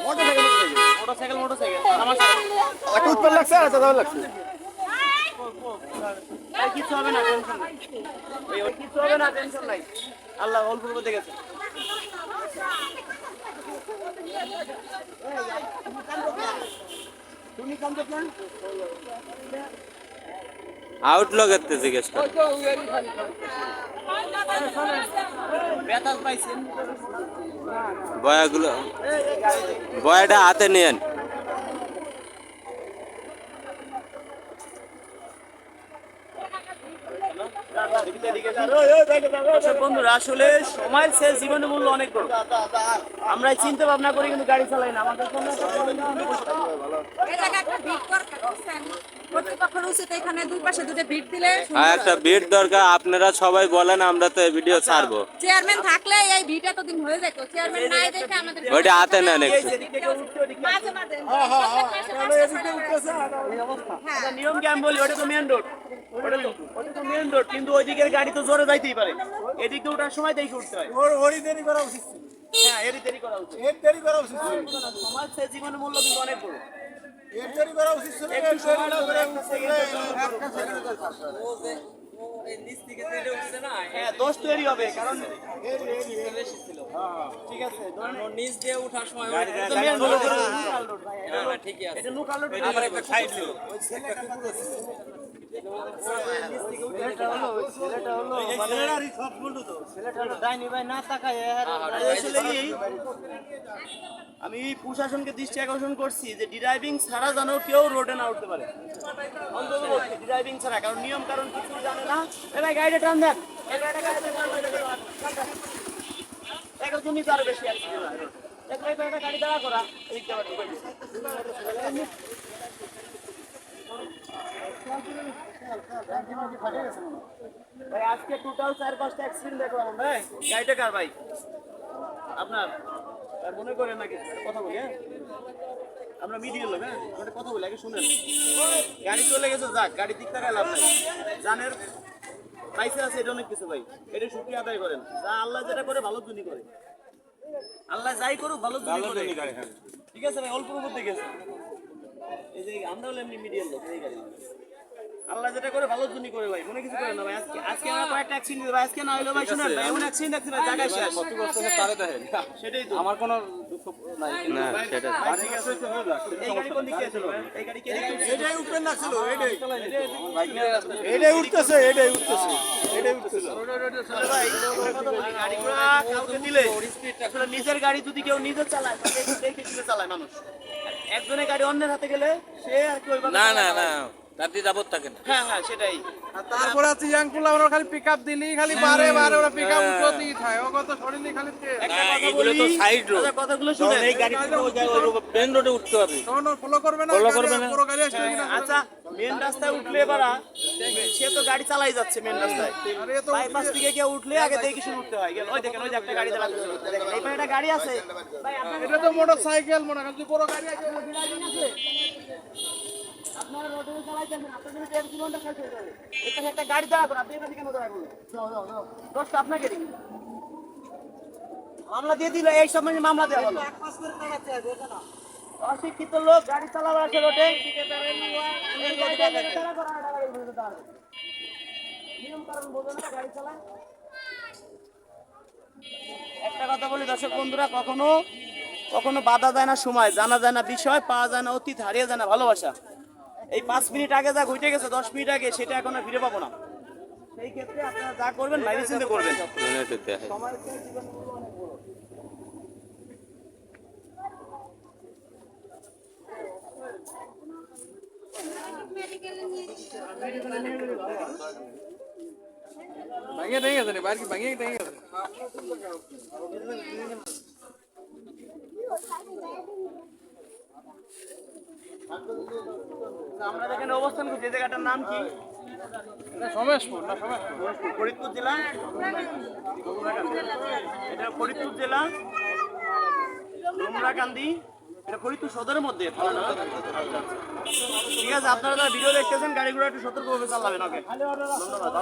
Motorcycle motorcycle আমার একটা উৎপাদ লাগছে আর একটা লাগছে কিছু টেনশন নাই কিছু টেনশন নাই আল্লাহ, অল্প করতে গেছে করতে জিজ্ঞেস বয়াগুলো বয়াটা হাতে নিয়েন দর্শক বন্ধুরা, আসলে সময়ের শেষ জীবনের মূল্য অনেক বড়। আমরা চিন্তা ভাবনা করি কিন্তু গাড়ি চালাই না। আমাদের কোনো এই জায়গায় একটা ভিড় দরকার বুঝছেন? কর্তৃপক্ষের উচিত এখানে দুই পাশে দুটো ভিড় দিলে আর একটা বিট দরকার আপনারা সবাই বলেন আমরা তো ভিডিও ছাড়বো। চেয়ারম্যান থাকলে এই ভিড় এতদিন হয়ে যেত চেয়ারম্যান নাই দেখে আমাদের ওইটা হাতে নেন এই একটু। যেদিক থেকে উঠছে ওদিক থেকে মাঝে মাঝে প্রত্যেক মাসে পাঁচটা ছয়টা একটা নিয়ম কি আমি বলি ওটা তো মেন রোড ওটা তো ওটা তো মেন রোড কিন্তু ওই গাড়ি তো জোরে যাইতেই পারে। এদিকে ওঠার সময় দেখে উঠতে হয়। দেরি করা উচিত। হ্যাঁ এরই দেরি করা উচিত। দেরি করা উচিত। সমাজ জীবনের মূল্য কিন্তু অনেক বড়। দোষ তৈরি হবে কারণ এর- এর- এর- ঠিক আছে নিচ দিয়ে ওঠার সময় ঠিকই আছে আমি প্রশাসনকে দৃষ্টি আকর্ষণ করছি যে ড্রাইভিং ছাড়া যেন কেউ রোডে না উঠতে পারে। ড্রাইভিং ছাড়া, কারণ নিয়ম কারণ কিছু জানে না। গাড়িটা টান দেন। বেশি। এক গাড়ি দাঁড়া করা। ভাই আজকে টোটাল চার পাঁচটা অ্যাক্সিডেন্ট দেখলাম ভাই। গাড়িটা কার ভাই? আপনার? আর মনে করেন নাকি একটা কথা বলি হ্যাঁ? আমরা মিডিয়া লোক হ্যাঁ? একটা কথা বলি আগে শুনেন। গাড়ি চলে গেছে যাক গাড়ি দিক তাকায় লাভ নাই। জানের পাইসে আছে এটা অনেক কিছু ভাই। এটা শুক্রিয়া আদায় করেন। যা আল্লাহ যেটা করে ভালো জন্য করে। আল্লাহ যাই করুক ভালো জন্য করে। ঠিক আছে ভাই? অল্প মধ্যে গেছে। এই যে আমরা হলো এমনি মিডিয়ার লোক এই গাড়ি আল্লাহ যেটা করে ভালো জন্য করে ভাই মনে কিছু করে না ভাই। আজকে আজকে আমরা কয়েকটা অ্যাক্সিডেন্ট ভাই। আজকে না হইল ভাই শুনেন ভাই এমন অ্যাক্সিডেন্ট দেখছি ভাই জায়গায় শেষ। সেটাই তো। আমার কোনো দুঃখ নাই। না সেটা ঠিক আছে। এই গাড়ি কোন দিকে ছিল এই গাড়ি কে দিকে এটাই উপরে এটাই। রাস্তায় এটাই উঠতেছে, এটাই উঠতেছে। এটাই উঠতেছে। ভাই গাড়ি ঘোড়া কাউকে দিলে নিজের গাড়ি যদি কেউ নিজে চালায় তাহলে দেখে চালায় মানুষ। একজনের গাড়ি অন্যের হাতে গেলে সে আর কি না না। না। তাতে যাবত থাকে না হ্যাঁ হ্যাঁ সেটাই। আর তারপরে আছে ইয়াং পোলা ওরা খালি পিক আপ দিলি খালি বারে বারে ওরা পিক আপ উঠো দিয়ে খায়। ও কত শরীরে খালি একটা কথা এগুলো তো বলি, side road। আচ্ছা, কথাগুলো শুনেন। এই গাড়ি মেন রোডে উঠতে হবে। তখন ফলো করবে না Follow করবে না। পুরো গাড়ি আসবে কিনা? আচ্ছা মেন রাস্তায় উঠলে এবারা সে তো গাড়ি চালাই যাচ্ছে মেন রাস্তায়। আরে বাইপাস থেকে কেউ উঠলে আগে দেখে শুনে উঠতে হয়। গেল ওই দেখেন ওই যে একটা গাড়ি চালাচ্ছে এই পাশে একটা গাড়ি আছে। ভাই এটা তো মোটর সাইকেল মনে হয় যদি বড় গাড়ি আছে একটা মামলা দিয়ে দিল, এই মামলা দেওয়া হলো। অশিক্ষিত লোক, গাড়ি চালাবার আছে রোডে। একটা কথা বলি, দর্শক বন্ধুরা, কখনো কখনো বাধা যায় না সময়, জানা যায় না বিষয় পাওয়া যায় না অতীত, হারিয়ে যায় না ভালোবাসা। এই পাঁচ মিনিট আগে যা ঘুরতে গেছে দশ মিনিট আগে সেটা এখন আর ফিরে পাবো না। সেই ক্ষেত্রে আপনারা যা করবেন বাইরে চিন্তা করবেন। গেছে বাইরে ভাঙিয়ে গেছে আমরা এখানে অবস্থান করছি জায়গাটার নাম কি? সমেশপুর না সমেশপুর? ফরিদপুর জেলা? এটা ফরিদপুর জেলা। কুমড়াকান্দি এটা ফরিদপুর সদরের মধ্যে ঠিক আছে আপনারা যারা ভিডিও দেখতেছেন গাড়িগুলো একটু সতর্কভাবে চালাবেন ওকে। ধন্যবাদ।